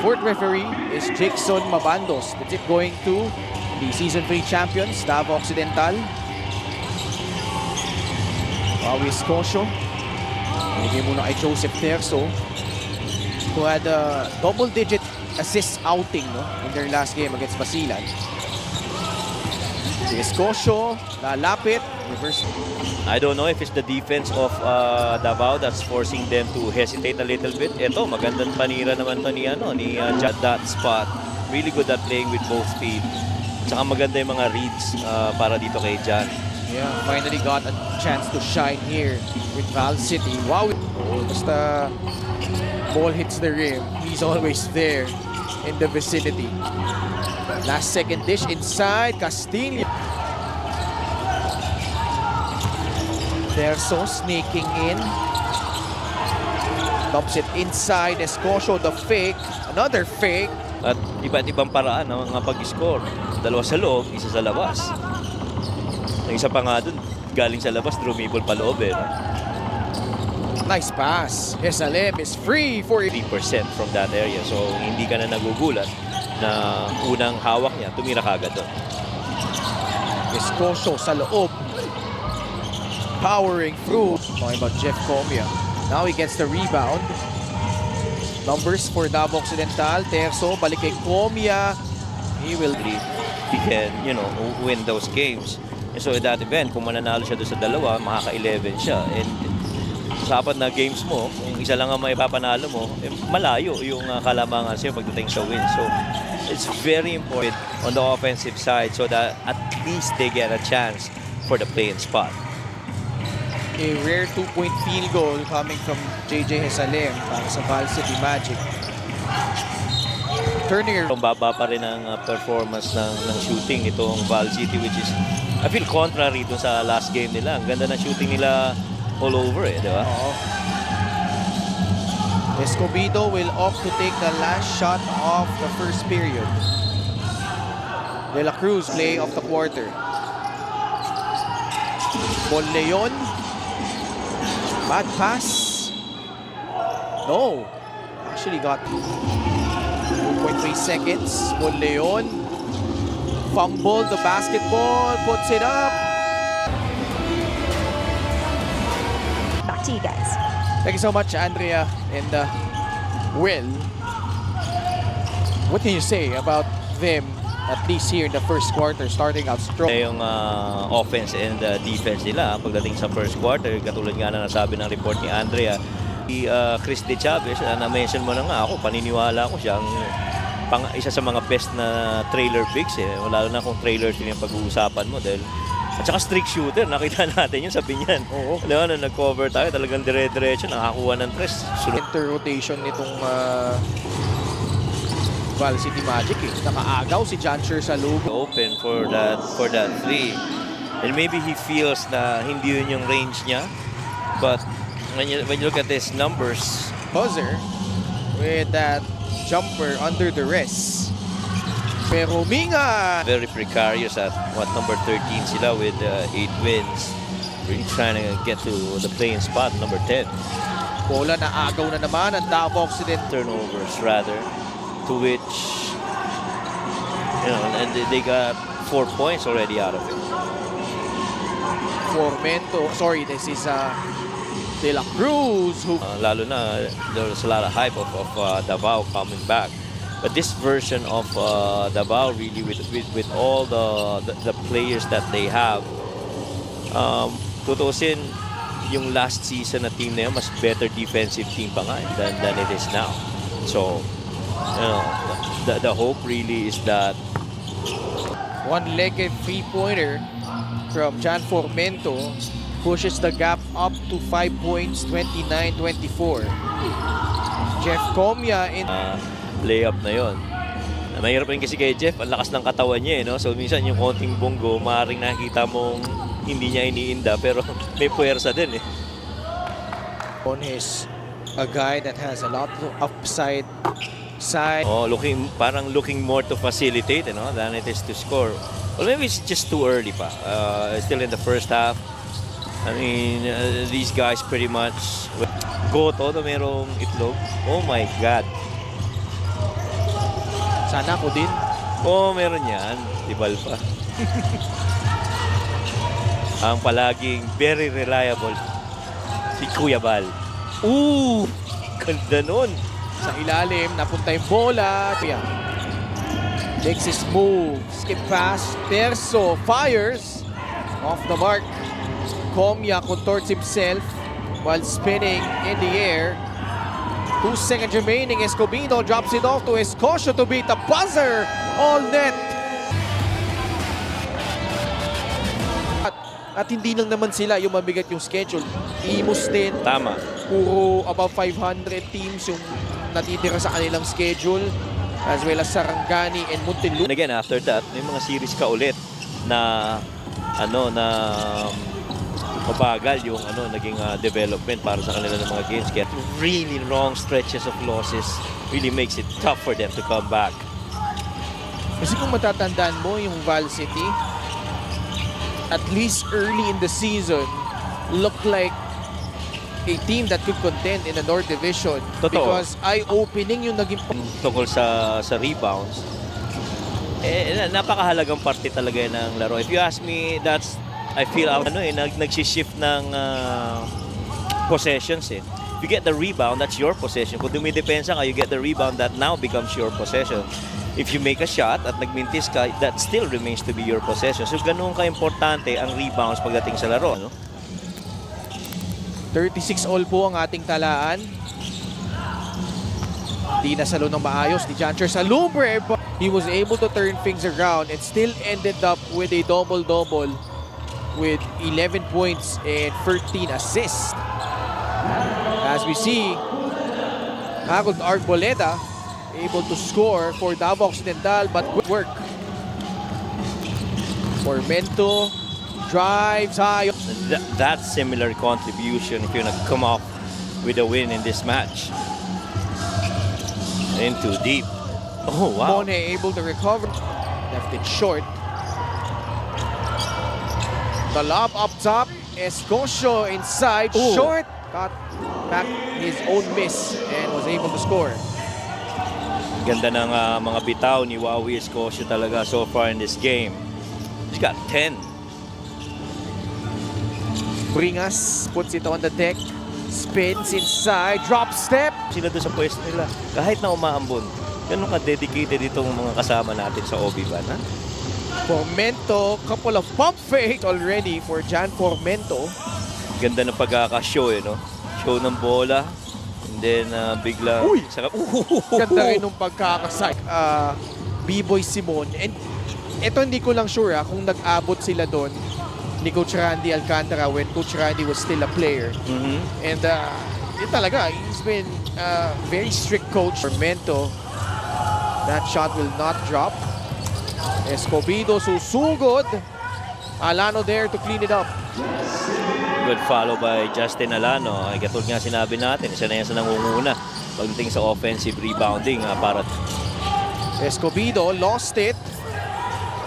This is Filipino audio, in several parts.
fourth referee is Jackson Mabandos. The tip going to the Season 3 champions, Davao Occidental. Wawi Escocio. Binigay muna kay Joseph Terzo who had a double-digit assist outing no, in their last game against Basilan. Si Escocio, lalapit, reverse. I don't know if it's the defense of uh, Davao that's forcing them to hesitate a little bit. Ito, magandang panira naman to ni, ano, ni uh, Jad that spot. Really good at playing with both feet. Tsaka maganda yung mga reads uh, para dito kay Jan. Yeah, finally got a chance to shine here with Val City. Wow, basta ball hits the rim, he's always there in the vicinity. Last second dish inside, Castillo. Terzo sneaking in. Dumps it inside, Escocio the fake. Another fake. At iba't ibang paraan ng mga pag-score. Dalawa sa loob, isa sa labas. Ang isa pa nga dun, galing sa labas, drumibol pa loob eh. Nice pass. Hesalem is free for 3% from that area. So hindi ka na nagugulat na unang hawak niya, tumira kagad doon. Escocio sa loob. Powering through. Talking about Jeff Comia. Now he gets the rebound. Numbers for Davao Occidental. Terzo, balik kay Comia. He will... He can, you know, win those games. And so in that event, kung mananalo siya doon sa dalawa, makaka-11 siya. And sa apat na games mo, kung isa lang ang may papanalo mo, eh, malayo yung uh, kalamangan sa'yo pagdating sa win. So it's very important on the offensive side so that at least they get a chance for the play-in spot. A rare two-point field goal coming from JJ Hesalem para sa Val City Magic. Turning Ang baba pa rin ang uh, performance ng, ng shooting itong Val City which is I feel contrary dun sa last game nila. Ang ganda ng shooting nila all over eh, di ba? Oo. Escobedo will opt to take the last shot of the first period. De La Cruz play of the quarter. Bonleon. Bad pass. No. Actually got 2.3 seconds. Bonleon. Fumbled the basketball. Puts it up. Back to you guys. Thank you so much, Andrea and uh, Will. What can you say about them, at least here in the first quarter, starting out strong? yung uh, offense and uh, defense nila pagdating sa first quarter. Katulad nga na nasabi ng report ni Andrea. Si uh, Chris De Chavez, uh, na-mention mo na nga ako, paniniwala ko siyang pang, isa sa mga best na trailer bigs eh. Lalo na kung trailer din yung pag-uusapan mo dahil at saka strict shooter, nakita natin yun sa Binyan. Oo. Alam mo, nung nag-cover tayo, talagang dire-diretso, nakakuha ng tres. Sunod Inter-rotation nitong uh, Val City Magic eh. Nakaagaw si John Sher sa lugo. open for that for that three. And maybe he feels na hindi yun yung range niya. But when you, when you look at his numbers, Buzzer with that jumper under the wrist. Pero Minga! very precarious at what number 13 sila with uh, 8 wins. Really trying to get to the playing spot, number 10. Bola na agaw na naman ang Davao Occidental. Turnovers rather, to which, you know, and they- got four points already out of it. Formento. Sorry, this is uh, De La Cruz who Uh, lalo na there was a lot of hype of, of uh, Davao coming back. But this version of uh, Davao really with, with with all the, the the players that they have, um, tutusin yung last season na team na yun, mas better defensive team pa nga than, than it is now. So, you know, the, the hope really is that One-legged three-pointer from John Formento pushes the gap up to 5 points, 29-24. Jeff Comia in uh, layup na yon. Mahirap rin kasi kay Jeff, ang lakas ng katawan niya eh, no? So minsan yung konting bunggo, maaaring nakita mong hindi niya iniinda pero may puwersa din eh. on his a guy that has a lot of upside side. Oh, looking parang looking more to facilitate, you know, than it is to score. Well, maybe it's just too early pa. Uh, still in the first half. I mean, uh, these guys pretty much go todo merong itlog. Oh my God. Sana ako din. Oo, meron yan. Tibal pa. Ang palaging very reliable, si Kuya Bal. Ooh! Ganda nun. Sa ilalim, napunta yung bola. Kaya, Alexis move, skip pass, Perso fires. Off the mark. Comia contorts himself while spinning in the air. Two seconds remaining. Escobedo drops it off to Escocio to beat the buzzer. All net. At, hindi lang naman sila yung mabigat yung schedule. Imus din, Tama. puro above 500 teams yung natitira sa kanilang schedule as well as Sarangani and Muntinlupa. And again, after that, may mga series ka ulit na ano na um, mabagal yung ano naging uh, development para sa kanila ng mga games. Kaya really long stretches of losses really makes it tough for them to come back. Kasi kung matatandaan mo yung Val City, at least early in the season, looked like a team that could contend in the North Division. Totoo. Because eye-opening yung naging tungkol sa sa rebounds eh na- napakahalagang parte talaga ng laro. If you ask me, that's I feel ano eh nag nagsi-shift ng ah, possessions eh. You get the rebound, that's your possession. Kung dumidepensa ka, you get the rebound, that now becomes your possession. If you make a shot at nagmintis ka, that still remains to be your possession. So ganun ka-importante ang rebounds pagdating sa laro. Ano? 36 all po ang ating talaan. Di nasalo ng maayos ni Jancher Salubre. But he was able to turn things around and still ended up with a double-double with 11 points and 13 assists. As we see, Harold Arboleda able to score for Davao Occidental but good work. Formento drives high. Th- that similar contribution if you're gonna come off with a win in this match. In too deep. Oh wow. Mone able to recover. Left it short. The lob up top. Escocio inside. Ooh. Short. Got back his own miss and was able to score. Ganda ng ah, mga bitaw ni Wawi Escocio talaga so far in this game. He's got 10. Bringas puts it on the deck. Spins inside. Drop step. Sila doon sa pwesto nila. Kahit na umaambon. Ganun ka-dedicated itong mga kasama natin sa Obi-Wan. Ha? Formento. Couple of pump fakes already for Jan Formento. Ganda ng pagkakashow eh, no? Show ng bola. And then uh, bigla... Uy! Sarap. Ganda rin nung pagkakasay. Uh, B-Boy Simon. And ito hindi ko lang sure ah, kung nag-abot sila doon ni Coach Randy Alcantara when Coach Randy was still a player. Mhm. And uh, yun talaga, he's been uh, very strict coach. Formento, that shot will not drop. Escobedo susugod. Alano there to clean it up. Good follow by Justin Alano. Ay, katulad nga sinabi natin, isa na yan sa nangunguna pagdating sa offensive rebounding ah, para Escobedo lost it.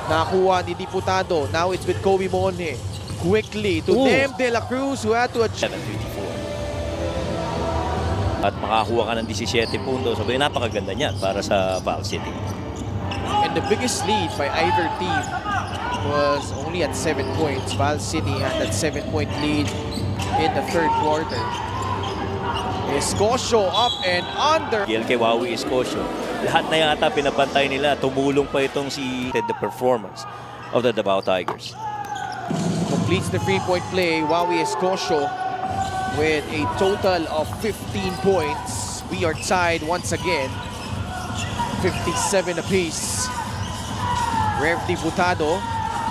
Nakuha ni Diputado. Now it's with Kobe Mone. Quickly to Ooh. Dem De La Cruz who had to adjust. 7.54. At makakuha ka ng 17 puntos. So, napakaganda niyan para sa Val City. And the biggest lead by either team was only at 7 points. Val City had that 7-point lead in the third quarter. Escocio up and under. Kay Wawi Escocio, lahat na yata pinapantay nila. Tumulong pa itong si the performance of the Davao Tigers. Completes the three-point play. Wawi Escocio with a total of 15 points. We are tied once again. 57 apiece. Rev Diputado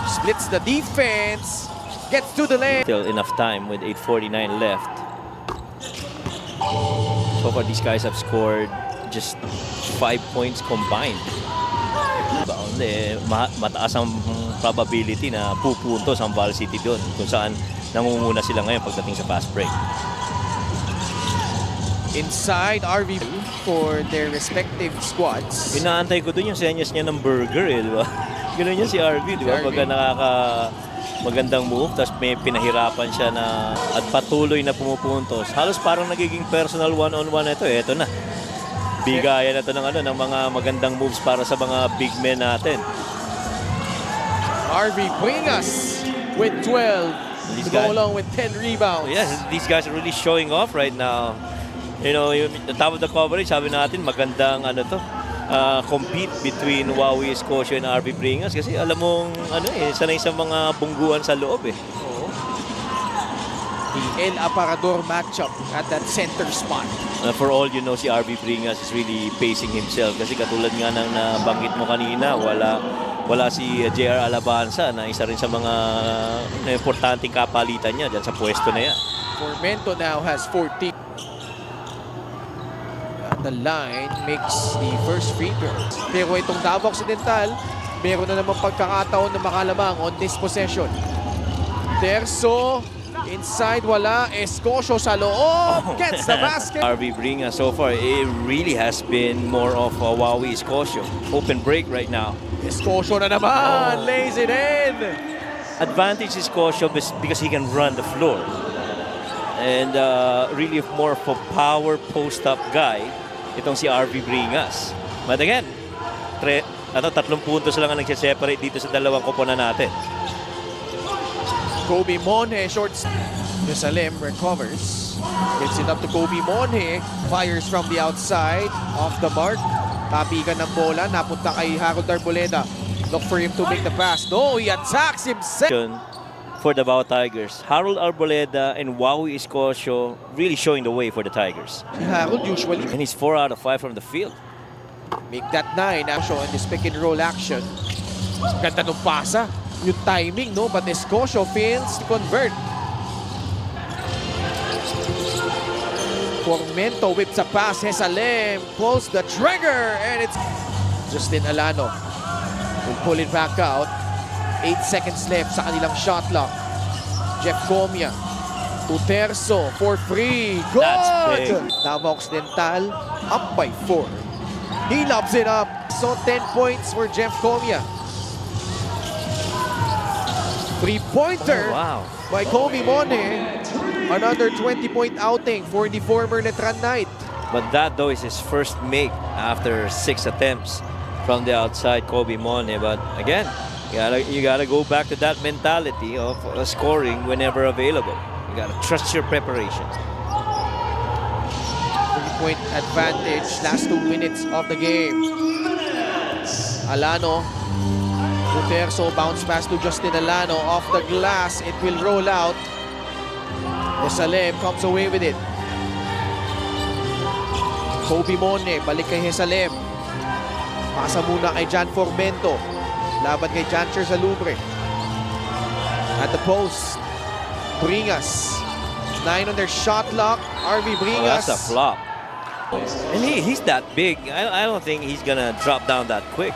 splits the defense. Gets to the lane. Still enough time with 8.49 left. So far, these guys have scored just 5 points combined. Bound, eh, ma- mataas ang probability na pupuntos ang Val City doon kung saan nangunguna sila ngayon pagdating sa fast break. Inside RV for their respective squads. Inaantay ko doon yung senyas niya ng burger eh, di ba? Ganun yan si RV, di ba? Si. Pagka nakaka magandang move, tapos may pinahirapan siya na at patuloy na pumupuntos. Halos parang nagiging personal one-on-one ito eh. Ito na. bigayan na to ng, ano, ng mga magandang moves para sa mga big men natin. RV Bringas with 12 These to go guys- along with 10 rebounds. Yes, these guys are really showing off right now. You know, yung the top of the coverage, sabi natin, magandang ano to, ah, compete between Huawei Scotia and RB Bringas kasi alam mong ano eh, sanay sa mga bungguan sa loob eh. Oo. The El Aparador matchup at that center spot. Uh, for all you know, si RB Bringas is really pacing himself kasi katulad nga ng nabanggit mo kanina, wala wala si uh, JR Alabanza na isa rin sa mga uh, importanteng kapalitan niya dyan sa pwesto na yan. Formento now has 14. The line makes the first free throw. Pero itong Davao Occidental, meron na naman pagkakataon na makalamang on this possession. Terso, inside wala. Escosio sa loob. Gets the basket. RB Bringas so far, it really has been more of a Huawei Scotia. Open break right now. Escosio na naman. Lays it in. Advantage bes- because he can run the floor. And uh, really more of a power post-up guy, itong si RB Bringas. But again, tre, ano, tatlong puntos lang ang nagsiseparate dito sa dalawang koponan natin. Kobe Monhe shorts. Jerusalem recovers. Gets it up to Kobe Monhe. Fires from the outside. Off the mark. Tapikan ng bola. Napunta kay Harold Arboleda. Look for him to make the pass. No, he attacks himself. For the Bao Tigers, Harold Arboleda and Wawi Escocio really showing the way for the Tigers. Harold usually And he's 4 out of 5 from the field. make that 9 action in this pick and roll action. Ganda ng pasa. Yung timing, no? But Escosio fails to convert. Formento whips a pass. Hesalem pulls the trigger. And it's Justin Alano. Will pull it back out. 8 seconds left sa kanilang shot clock. Jeff Gomia. Tuterso for free. Good! That's big. Davao Occidental up by 4. He lobs it up. So 10 points for Jeff Comia. Three-pointer Oh, wow. by Kobe Mone. Another 20-point outing for the former Letran Knight. But that though is his first make after six attempts from the outside Kobe Mone. But again, you gotta you gotta go back to that mentality of uh, scoring whenever available. You gotta trust your preparations. Three-point advantage. Last two minutes of the game. Alano. Uterso bounce pass to Justin Alano. Off the glass. It will roll out. Hesalem comes away with it. Kobe Mone. Balik kay Hesalem. Pasa muna kay Jan Formento. Laban kay Jan Salubre. At the post. Bringas. Nine on their shot lock. RV Oh, Bringas. that's a flop. And he, he's that big. I, I don't think he's gonna drop down that quick.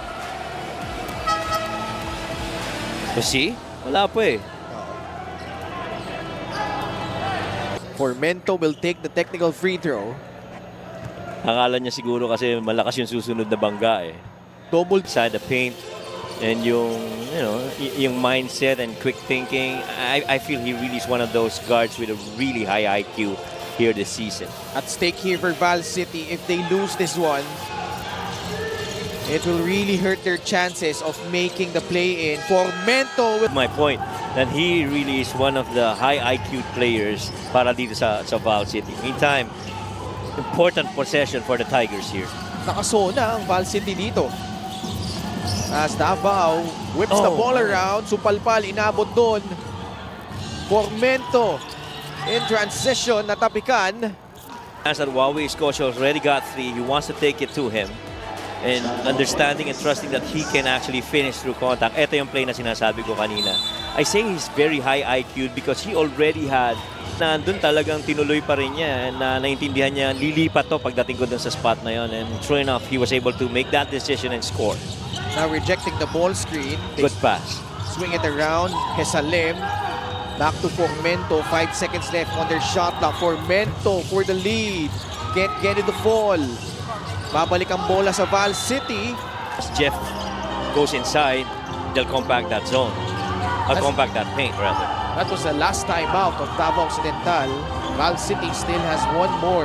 You see? Wala pa eh. Formento will take the technical free throw. Akala niya siguro kasi malakas yung susunod na bangga eh. Double Inside the paint and yung, you know, yung mindset and quick thinking. I, I feel he really is one of those guards with a really high IQ here this season. at stake here for Val City. If they lose this one, it will really hurt their chances of making the play-in. Formento will My point that he really is one of the high IQ players para dito sa, sa Val City. Meantime, important possession for the Tigers here. nakasona ang Val City dito. As Davao whips the Oh. ball around, supalpal, inabot doon. Formento in transition, natapikan. As that Huawei Scotia already got three, he wants to take it to him. And understanding and trusting that he can actually finish through contact. Ito yung play na sinasabi ko kanina. I say he's very high IQ because he already had nandun talagang tinuloy pa rin niya na naintindihan niya lilipat to pagdating ko dun sa spot na yon and true enough he was able to make that decision and score Now rejecting the ball screen. They good pass Swing it around. Hesalem. Back to Formento. Five seconds left on their shot clock. Formento for the lead. Can't get it to fall. Babalik ang bola sa Val City. as Jeff goes inside they'll compact that zone I'll compact that paint rather That was the last time out of Davao Occidental. Val City still has one more.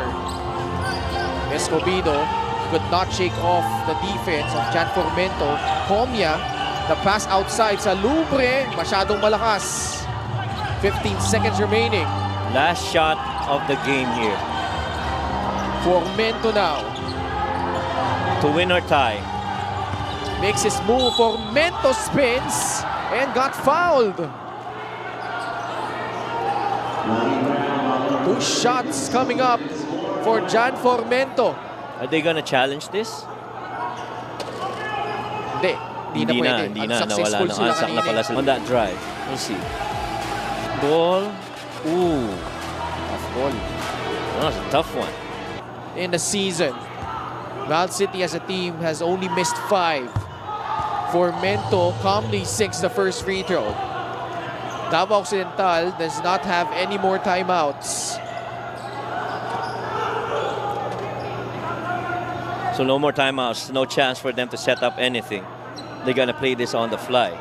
Escobedo could not shake off the defense of Jan Formento. Comia, the pass outside sa Lubre, masyadong malakas. 15 seconds remaining. Last shot of the game here Formento now to win or tie. makes his move. Formento spins and got fouled. Two shots coming up for Jan Formento. Are they gonna challenge this? Hindi, hindi na pwede. hindi na. Nawala na. sila Unsack na pala sila. On that drive. We'll see. Ball. Ooh. Tough ball. That was a tough one. in the season. Val City as a team has only missed five. For Mento, calmly sinks the first free throw. Davao Occidental does not have any more timeouts. So no more timeouts. No chance for them to set up anything. They're gonna play this on the fly.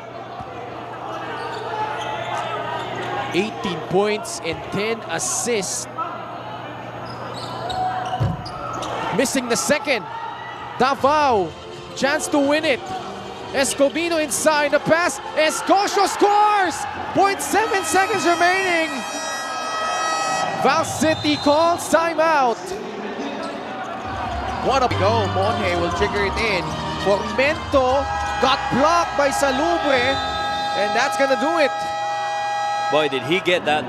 18 points and 10 assists. Missing the second. Davao, chance to win it. Escobino inside the pass. Escocio scores! 0.7 seconds remaining. Val City calls timeout. What a go. Monje will trigger it in. Formento got blocked by Salubre. And that's gonna do it. Boy, did he get that